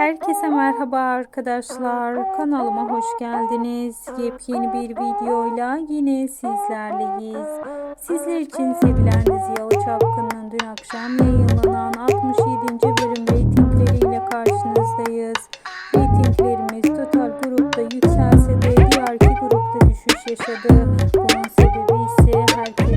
Herkese merhaba arkadaşlar. Kanalıma hoş geldiniz. Yepyeni bir videoyla yine sizlerleyiz. Sizler için sevilen dizi Yalı Çapkın'ın dün akşam yayınlanan 67. bölüm reytingleriyle karşınızdayız. Reytinglerimiz total grupta yükselse de diğer iki grupta düşüş yaşadı. Bunun sebebi ise herkes